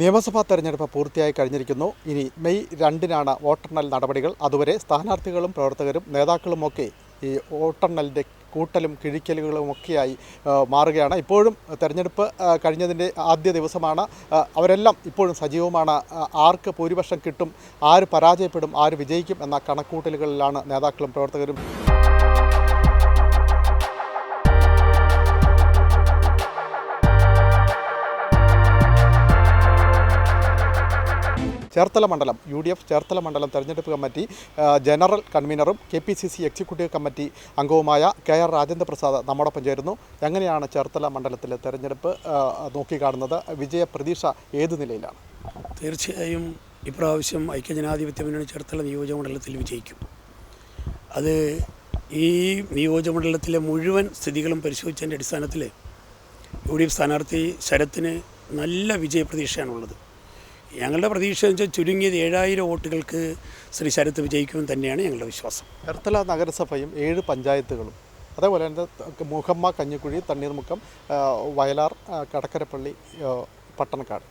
നിയമസഭാ തെരഞ്ഞെടുപ്പ് പൂർത്തിയായി കഴിഞ്ഞിരിക്കുന്നു. ഇനി മെയ് രണ്ടിനാണ് വോട്ടെണ്ണൽ നടപടികൾ. അതുവരെ സ്ഥാനാർത്ഥികളും പ്രവർത്തകരും നേതാക്കളുമൊക്കെ ഈ വോട്ടെണ്ണലിന്റെ കൂട്ടലും കിഴിക്കലുകളുമൊക്കെയായി മാറുകയാണ്. ഇപ്പോഴും തെരഞ്ഞെടുപ്പ് കഴിഞ്ഞതിന്റെ ആദ്യ ദിവസമാണ്. അവരെല്ലാം ഇപ്പോഴും സജീവമാണ്. ആർക്ക് ഭൂരിപക്ഷം കിട്ടും ആര് പരാജയപ്പെടും ആര് വിജയിക്കും എന്ന കണക്കൂട്ടലുകളിലാണ് നേതാക്കളും പ്രവർത്തകരും ചേർത്തല മണ്ഡലം യു ഡി എഫ് ചേർത്തല മണ്ഡലം തെരഞ്ഞെടുപ്പ് committee general കൺവീനറും K P C C executive committee അംഗവുമായ കെ ആർ രാജേന്ദ്ര പ്രസാദ് നമ്മോടൊപ്പം ചേരുന്നു. എങ്ങനെയാണ് ചേർത്തല മണ്ഡലത്തിലെ തെരഞ്ഞെടുപ്പ് നോക്കിക്കാണുന്നത് വിജയ പ്രതീക്ഷ ഏത് നിലയിലാണ്? തീർച്ചയായും ഇപ്രാവശ്യം ഐക്യജനാധിപത്യ മുന്നണി ചേർത്തല നിയോജകമണ്ഡലത്തിൽ വിജയിക്കും. അത് ഈ നിയോജകമണ്ഡലത്തിലെ മുഴുവൻ സ്ഥിതികളും പരിശോധിച്ചതിന്റെ അടിസ്ഥാനത്തിൽ യു ഡി എഫ് സ്ഥാനാർത്ഥി ശരത്തിന് നല്ല വിജയപ്രതീക്ഷയാണുള്ളത്. ഞങ്ങളുടെ പ്രതീക്ഷ എന്ന് വെച്ചാൽ ചുരുങ്ങിയത് ഏഴായിരം വോട്ടുകൾക്ക് ശ്രീ ശരത്ത് വിജയിക്കുമെന്ന് തന്നെയാണ് ഞങ്ങളുടെ വിശ്വാസം. ചേർത്തല നഗരസഭയും ഏഴ് പഞ്ചായത്തുകളും അതേപോലെ തന്നെ മുഹമ്മ കഞ്ഞിക്കുഴി തണ്ണീർമുക്കം വയലാർ കടക്കരപ്പള്ളി പട്ടണക്കാട്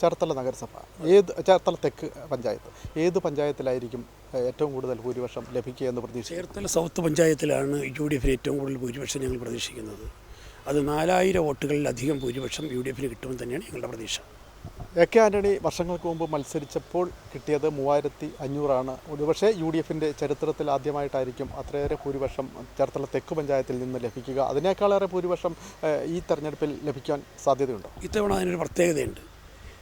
ചേർത്തല നഗരസഭ ഏത് ചേർത്തല തെക്ക് പഞ്ചായത്ത് ഏത് പഞ്ചായത്തിലായിരിക്കും ഏറ്റവും കൂടുതൽ ഭൂരിപക്ഷം ലഭിക്കുക എന്ന് പ്രതീക്ഷിക്കുന്നു? ചേർത്തല സൗത്ത് പഞ്ചായത്തിലാണ് യു ഡി എഫിന് ഏറ്റവും കൂടുതൽ ഭൂരിപക്ഷം ഞങ്ങൾ പ്രതീക്ഷിക്കുന്നത്. അത് നാലായിരം വോട്ടുകളിലധികം ഭൂരിപക്ഷം യു ഡി എഫിന് കിട്ടുമെന്ന് തന്നെയാണ് ഞങ്ങളുടെ പ്രതീക്ഷ. എ കെ ആന്റണി വർഷങ്ങൾക്ക് മുമ്പ് മത്സരിച്ചപ്പോൾ കിട്ടിയത് മൂവായിരത്തി അഞ്ഞൂറാണ്. ഒരുപക്ഷെ യു ഡി എഫിന്റെ ചരിത്രത്തിൽ ആദ്യമായിട്ടായിരിക്കും അത്രയേറെ ഭൂരിപക്ഷം ചേർത്തല തെക്ക് പഞ്ചായത്തിൽ നിന്ന് ലഭിക്കുക. അതിനേക്കാളേറെ ഭൂരിപക്ഷം ഈ തെരഞ്ഞെടുപ്പിൽ ലഭിക്കാൻ സാധ്യതയുണ്ടോ? ഇത്തവണ അതിനൊരു പ്രത്യേകതയുണ്ട്.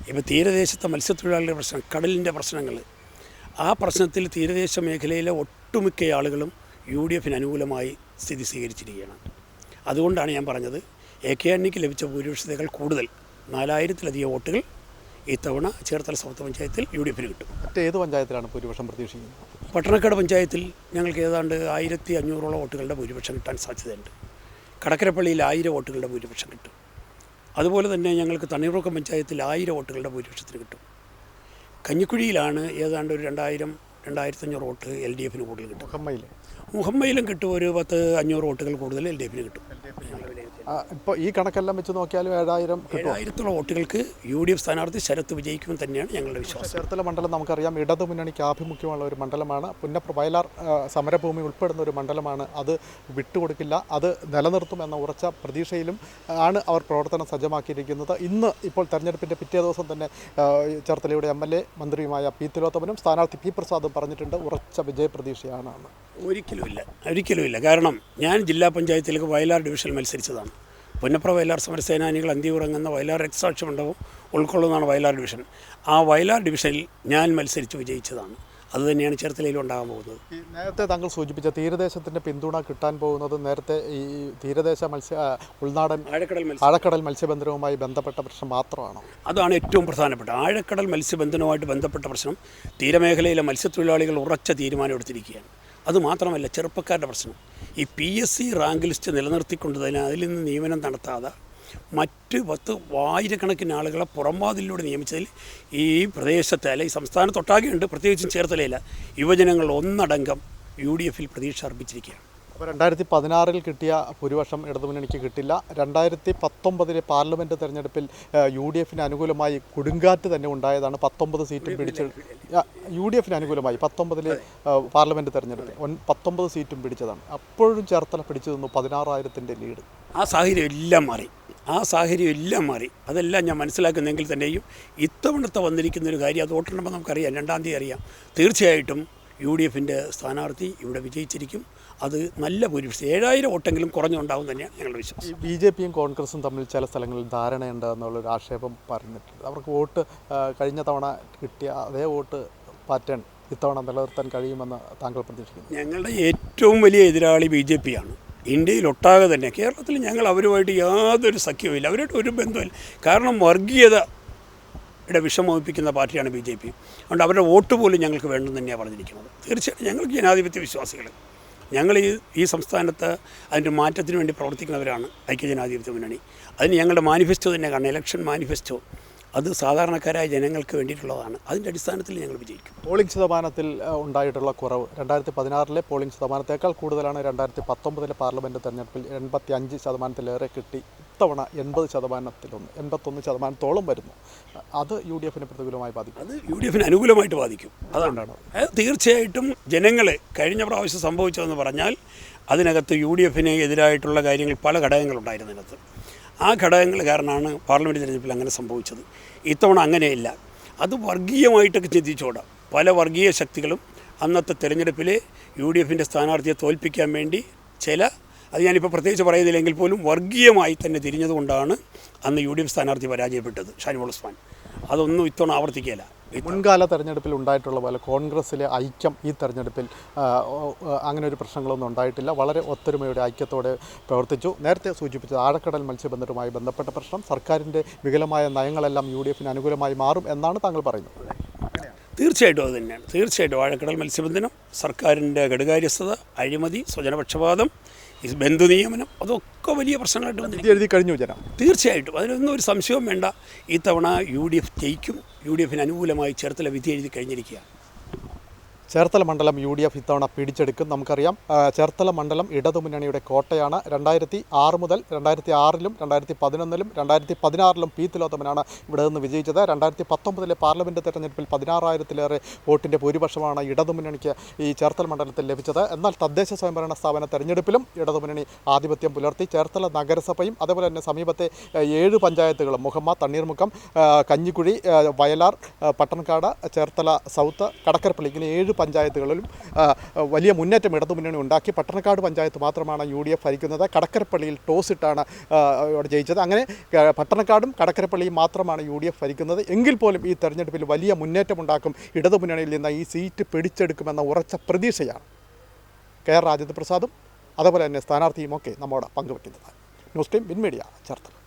ഇപ്പോൾ തീരദേശത്തെ മത്സ്യത്തൊഴിലാളികളുടെ പ്രശ്നം കടലിന്റെ പ്രശ്നങ്ങൾ. ആ പ്രശ്നത്തിൽ തീരദേശ മേഖലയിലെ ഒട്ടുമിക്ക ആളുകളും യു ഡി എഫിന് അനുകൂലമായി സ്ഥിതി സ്വീകരിച്ചിരിക്കുകയാണ്. അതുകൊണ്ടാണ് ഞാൻ പറഞ്ഞത് എ കെ ആന്റണിക്ക് ലഭിച്ച ഭൂരിപക്ഷത്തേക്കാൾ കൂടുതൽ നാലായിരത്തിലധികം വോട്ടുകൾ ഇത്തവണ ചേർത്തല സൗത്ത് പഞ്ചായത്തിൽ യു ഡി എഫിന് കിട്ടും. മറ്റേത് പഞ്ചായത്തിലാണ് ഭൂരിപക്ഷം പ്രതീക്ഷിക്കുന്നത്? പട്ടണക്കാട് പഞ്ചായത്തിൽ ഞങ്ങൾക്ക് ഏതാണ്ട് ആയിരത്തി അഞ്ഞൂറോളം വോട്ടുകളുടെ ഭൂരിപക്ഷം കിട്ടാൻ സാധ്യതയുണ്ട്. കടക്കരപ്പള്ളിയിൽ ആയിരം വോട്ടുകളുടെ ഭൂരിപക്ഷം കിട്ടും. അതുപോലെ തന്നെ ഞങ്ങൾക്ക് തണ്ണീർമുക്കം പഞ്ചായത്തിൽ ആയിരം വോട്ടുകളുടെ ഭൂരിപക്ഷത്തിന് കിട്ടും. കഞ്ഞിക്കുഴിയിലാണ് ഏതാണ്ട് ഒരു രണ്ടായിരം രണ്ടായിരത്തഞ്ഞൂറ് വോട്ട് എൽ ഡി എഫിന് കൂടുതൽ കിട്ടും. മുഹമ്മയിൽ മുഹമ്മയിലും കിട്ടും ഒരു പത്ത് അഞ്ഞൂറ് വോട്ടുകൾ കൂടുതൽ എൽ ഡി എഫിന് കിട്ടും. ഇപ്പോൾ ഈ കണക്കെല്ലാം വെച്ച് നോക്കിയാലും ഏഴായിരം ഏഴായിരത്തോളം വോട്ടുകൾക്ക് യു ഡി എഫ് സ്ഥാനാർത്ഥി ശരത്ത് വിജയിക്കുമെന്ന് തന്നെയാണ് ഞങ്ങളുടെ വിശ്വാസം. ചേർത്തല മണ്ഡലം നമുക്കറിയാം ഇടതു മുന്നണിക്ക് ആഭിമുഖ്യമുള്ള ഒരു മണ്ഡലമാണ്. പുന്നപ്ര വയലാർ സമരഭൂമി ഉൾപ്പെടുന്ന ഒരു മണ്ഡലമാണ്. അത് വിട്ടുകൊടുക്കില്ല അത് നിലനിർത്തും എന്ന ഉറച്ച പ്രതീക്ഷയിലും ആണ് അവർ പ്രവർത്തനം സജ്ജമാക്കിയിരിക്കുന്നത്. ഇന്ന് ഇപ്പോൾ തെരഞ്ഞെടുപ്പിന്റെ പിറ്റേ ദിവസം തന്നെ ചേർത്തലയുടെ എം എൽ എ മന്ത്രിയുമായ പി തിലോത്തമനും സ്ഥാനാർത്ഥി പി പ്രസാദും പറഞ്ഞിട്ടുണ്ട്. ഉറച്ച വിജയപ്രതീക്ഷയാണ്. ഒരിക്കലുമില്ല. ഒരിക്കലുമില്ല. കാരണം ഞാൻ ജില്ലാ പഞ്ചായത്തിലേക്ക് വയലാർ ഡിവിഷനിൽ മത്സരിച്ചതാണ്. പുന്നപ്ര വയലാർ സമരസേനാനികൾ അന്തിയുറങ്ങുന്ന വയലാർ രക്തസാക്ഷി മണ്ഡപം ഉൾക്കൊള്ളുന്നതാണ് വയലാർ ഡിവിഷൻ. ആ വയലാർ ഡിവിഷനിൽ ഞാൻ മത്സരിച്ച് വിജയിച്ചതാണ്. അതുതന്നെയാണ് ചേർത്തലയിൽ ഉണ്ടാകാൻ പോകുന്നത്. നേരത്തെ താങ്കൾ സൂചിപ്പിച്ച തീരദേശത്തിന്റെ പിന്തുണ കിട്ടാൻ പോകുന്നത് നേരത്തെ ഈ തീരദേശ മത്സ്യ ഉൾനാടൻ ആഴക്കടൽ മത്സ്യ. ആഴക്കടൽ മത്സ്യബന്ധനവുമായി ബന്ധപ്പെട്ട പ്രശ്നം മാത്രമാണോ? അതാണ് ഏറ്റവും പ്രധാനപ്പെട്ട ആഴക്കടൽ മത്സ്യബന്ധനവുമായിട്ട് ബന്ധപ്പെട്ട പ്രശ്നം തീരമേഖലയിലെ മത്സ്യത്തൊഴിലാളികൾ ഉറച്ച തീരുമാനം എടുത്തിരിക്കുകയാണ്. അതുമാത്രമല്ല ചെറുപ്പക്കാരുടെ പ്രശ്നം. ഈ P S C rank list നിലനിർത്തിക്കൊണ്ട് തന്നെ അതിൽ നിന്ന് നിയമനം നടത്താതെ മറ്റ് പത്ത് ആയിരക്കണക്കിന് ആളുകളെ പുറംവാതിലൂടെ നിയമിച്ചതിൽ ഈ പ്രദേശത്തെ അല്ലെ ഈ സംസ്ഥാനത്തൊട്ടാകെയുണ്ട് പ്രത്യേകിച്ചും ചേർത്തലയില്ല യുവജനങ്ങൾ ഒന്നടങ്കം യു ഡി എഫിൽ പ്രതീക്ഷ അർപ്പിച്ചിരിക്കുകയാണ്. അപ്പോൾ രണ്ടായിരത്തി പതിനാറിൽ കിട്ടിയ ഭൂരിപക്ഷം ഇടതുമുന്നണിക്ക് കിട്ടില്ല. രണ്ടായിരത്തി പത്തൊമ്പതിലെ പാർലമെന്റ് തെരഞ്ഞെടുപ്പിൽ യു ഡി എഫിന് അനുകൂലമായി കൊടുങ്കാറ്റ് തന്നെ ഉണ്ടായതാണ്. പത്തൊമ്പത് സീറ്റും പിടിച്ച് യു ഡി എഫിന് അനുകൂലമായി പത്തൊമ്പതിലെ പാർലമെന്റ് തെരഞ്ഞെടുപ്പിൽ. ഒൻ പത്തൊമ്പത് സീറ്റും പിടിച്ചതാണ്. അപ്പോഴും ചേർത്തല പിടിച്ചു നിന്നു പതിനാറായിരത്തിന്റെ ലീഡ്. ആ സാഹചര്യം എല്ലാം മാറി. ആ സാഹചര്യം എല്ലാം മാറി. അതെല്ലാം ഞാൻ മനസ്സിലാക്കുന്നെങ്കിൽ തന്നെയും ഇത്തവണത്തെ വന്നിരിക്കുന്ന ഒരു കാര്യം അത് വോട്ടെണ്ണുമ്പോൾ നമുക്കറിയാം. രണ്ടാം തീയതി അറിയാം. തീർച്ചയായിട്ടും യു ഡി എഫിന്റെ സ്ഥാനാർത്ഥി ഇവിടെ വിജയിച്ചിരിക്കും. അത് നല്ല ഭൂരിപക്ഷം. ഏഴായിരം വോട്ടെങ്കിലും കുറഞ്ഞുണ്ടാവും തന്നെയാണ് ഞങ്ങളുടെ വിശ്വാസം. ബി ജെ പിയും കോൺഗ്രസും തമ്മിൽ ചില സ്ഥലങ്ങളിൽ ധാരണയുണ്ട് എന്നുള്ളൊരു ആക്ഷേപം പറഞ്ഞിട്ടുണ്ട്. അവർക്ക് വോട്ട് കഴിഞ്ഞ തവണ കിട്ടിയ അതേ വോട്ട് പാറ്റേൺ ഇത്തവണ നിലനിർത്താൻ കഴിയുമെന്ന് താങ്കൾ പ്രതീക്ഷിക്കുന്നു? ഞങ്ങളുടെ ഏറ്റവും വലിയ എതിരാളി ബി ജെ പിയാണ് ഇന്ത്യയിലൊട്ടാകെ തന്നെ കേരളത്തിൽ ഞങ്ങൾ അവരുമായിട്ട് യാതൊരു സഖ്യവുമില്ല. അവരുമായിട്ട് ഒരു ബന്ധമില്ല കാരണം വർഗീയത യുടെ വിഷമോപിപ്പിക്കുന്ന പാർട്ടിയാണ് ബി ജെ പി. അതുകൊണ്ട് അവരുടെ വോട്ട് പോലും ഞങ്ങൾക്ക് വേണ്ടെന്ന് തന്നെയാണ് പറഞ്ഞിരിക്കുന്നത്. തീർച്ചയായിട്ടും ഞങ്ങൾക്ക് ജനാധിപത്യ വിശ്വാസികൾ. ഞങ്ങൾ ഈ ഈ സംസ്ഥാനത്ത് അതിന്റെ മാറ്റത്തിന് വേണ്ടി പ്രവർത്തിക്കുന്നവരാണ് ഐക്യജനാധിപത്യ മുന്നണി. അതിന് ഞങ്ങളുടെ മാനിഫെസ്റ്റോ തന്നെ കാണണം. Election manifesto. അത് സാധാരണക്കാരായ ജനങ്ങൾക്ക് വേണ്ടിയിട്ടുള്ളതാണ്. അതിന്റെ അടിസ്ഥാനത്തിൽ ഞങ്ങൾ വിജയിക്കും. പോളിംഗ് ശതമാനത്തിൽ ഉണ്ടായിട്ടുള്ള കുറവ് രണ്ടായിരത്തി പതിനാറിലെ പോളിംഗ് ശതമാനത്തേക്കാൾ കൂടുതലാണ് രണ്ടായിരത്തി പത്തൊമ്പതിലെ പാർലമെന്റ് തെരഞ്ഞെടുപ്പിൽ എൺപത്തി അഞ്ച് ശതമാനത്തിലേറെ കിട്ടി. ഇത്തവണ എൺപത് ശതമാനത്തിലൊന്ന് എൺപത്തൊന്ന് ശതമാനത്തോളം വരുന്നു. അത് യു ഡി എഫിനെ പ്രതികൂലമായി ബാധിക്കും. അത് യു ഡി എഫിന് അനുകൂലമായിട്ട് ബാധിക്കും. അതുകൊണ്ടാണ് അത് തീർച്ചയായിട്ടും ജനങ്ങൾ കഴിഞ്ഞ പ്രാവശ്യം സംഭവിച്ചതെന്ന് പറഞ്ഞാൽ അതിനകത്ത് യു ഡി എഫിന് എതിരായിട്ടുള്ള കാര്യങ്ങൾ പല ഘടകങ്ങളുണ്ടായിരുന്നു അതിനകത്ത്. ആ ഘടകങ്ങൾ കാരണമാണ് പാർലമെന്റ് തിരഞ്ഞെടുപ്പിൽ അങ്ങനെ സംഭവിച്ചത്. ഇത്തവണ അങ്ങനെയില്ല. അത് വർഗീയമായിട്ടൊക്കെ ചിന്തിച്ചോടാം പല വർഗീയ ശക്തികളും അന്നത്തെ തെരഞ്ഞെടുപ്പിൽ യു ഡി എഫിന്റെ സ്ഥാനാർത്ഥിയെ തോൽപ്പിക്കാൻ വേണ്ടി ചില അത് ഞാനിപ്പോൾ പ്രത്യേകിച്ച് പറയുന്നില്ലെങ്കിൽ പോലും വർഗീയമായി തന്നെ തിരിഞ്ഞതുകൊണ്ടാണ് അന്ന് യു ഡി എഫ് സ്ഥാനാർത്ഥി പരാജയപ്പെട്ടത് ഷാനിമോൾ ഉസ്മാൻ. അതൊന്നും ഇത്തവണ ആവർത്തിക്കുകയില്ല. മുൻകാല തെരഞ്ഞെടുപ്പിൽ ഉണ്ടായിട്ടുള്ള പോലെ കോൺഗ്രസിലെ ഐക്യം ഈ തെരഞ്ഞെടുപ്പിൽ അങ്ങനെ ഒരു പ്രശ്നങ്ങളൊന്നും ഉണ്ടായിട്ടില്ല. വളരെ ഒത്തൊരുമയുടെ ഐക്യത്തോടെ പ്രവർത്തിച്ചു. നേരത്തെ സൂചിപ്പിച്ചത് ആഴക്കടൽ മത്സ്യബന്ധനവുമായി ബന്ധപ്പെട്ട പ്രശ്നം സർക്കാരിന്റെ വികലമായ നയങ്ങളെല്ലാം യു ഡി എഫിന് അനുകൂലമായി മാറും എന്നാണ് താങ്കൾ പറയുന്നത്. തീർച്ചയായിട്ടും അത് തന്നെയാണ്. തീർച്ചയായിട്ടും വാഴക്കടൽ മത്സ്യബന്ധനം സർക്കാരിന്റെ ഘടുകാര്യസ്ഥത അഴിമതി സ്വജനപക്ഷപാതം ഈ ബന്ധു നിയമനം അതൊക്കെ വലിയ പ്രശ്നങ്ങളായിട്ട് വന്നു എഴുതി കഴിഞ്ഞു ജനം. തീർച്ചയായിട്ടും. അതിനൊന്നും ഒരു സംശയവും വേണ്ട. ഈ തവണ യു ഡി എഫ് ജയിക്കും. യു ഡി എഫിന് അനുകൂലമായി ചേർത്തല വിധി എഴുതി കഴിഞ്ഞിരിക്കുകയാണ്. ചേർത്തല മണ്ഡലം യു ഡി എഫ് ഇത്തവണ പിടിച്ചെടുക്കും. നമുക്കറിയാം ചേർത്തല മണ്ഡലം ഇടതുമുന്നണിയുടെ കോട്ടയാണ്. രണ്ടായിരത്തി ആറ് മുതൽ രണ്ടായിരത്തി ആറിലും രണ്ടായിരത്തി പതിനൊന്നിലും രണ്ടായിരത്തി പതിനാറിലും പി തിലോത്തമനാണ് ഇവിടെ നിന്ന് വിജയിച്ചത്. രണ്ടായിരത്തി പത്തൊമ്പതിലെ പാർലമെന്റ് തെരഞ്ഞെടുപ്പിൽ പതിനാറായിരത്തിലേറെ വോട്ടിന്റെ ഭൂരിപക്ഷമാണ് ഇടതുമുന്നണിക്ക് ഈ ചേർത്തല മണ്ഡലത്തിൽ ലഭിച്ചത്. എന്നാൽ തദ്ദേശ സ്വയംഭരണ സ്ഥാപന തെരഞ്ഞെടുപ്പിലും ഇടതുമുന്നണി ആധിപത്യം പുലർത്തി. ചേർത്തല നഗരസഭയും അതുപോലെ തന്നെ സമീപത്തെ ഏഴ് പഞ്ചായത്തുകളും മുഹമ്മ തണ്ണീർമുക്കം കഞ്ഞിക്കുഴി വയലാർ പട്ടണക്കാട് ചേർത്തല സൗത്ത് കടക്കരപ്പള്ളി ഇങ്ങനെ ഏഴ് പഞ്ചായത്തുകളിലും വലിയ മുന്നേറ്റം ഇടതുമുന്നണി ഉണ്ടാക്കി. പട്ടണക്കാട് പഞ്ചായത്ത് മാത്രമാണ് യു ഡി എഫ് ഭരിക്കുന്നത്. കടക്കരപ്പള്ളിയിൽ ടോസ് ഇട്ടാണ് ഇവിടെ ജയിച്ചത്. അങ്ങനെ പട്ടണക്കാടും കടക്കരപ്പള്ളിയും മാത്രമാണ് യു ഡി എഫ് ഭരിക്കുന്നത്. എങ്കിൽ പോലും ഈ തെരഞ്ഞെടുപ്പിൽ വലിയ മുന്നേറ്റം മുന്നേറ്റമുണ്ടാക്കും ഇടതുമുന്നണിയിൽ നിന്ന് ഈ സീറ്റ് പിടിച്ചെടുക്കുമെന്ന ഉറച്ച പ്രതീക്ഷയാണ് കെ ആർ രാജേന്ദ്ര പ്രസാദും അതുപോലെ തന്നെ സ്ഥാനാർത്ഥിയും ഒക്കെ നമ്മോട് പങ്കുവയ്ക്കുന്നത് news team Win Media Cherthala.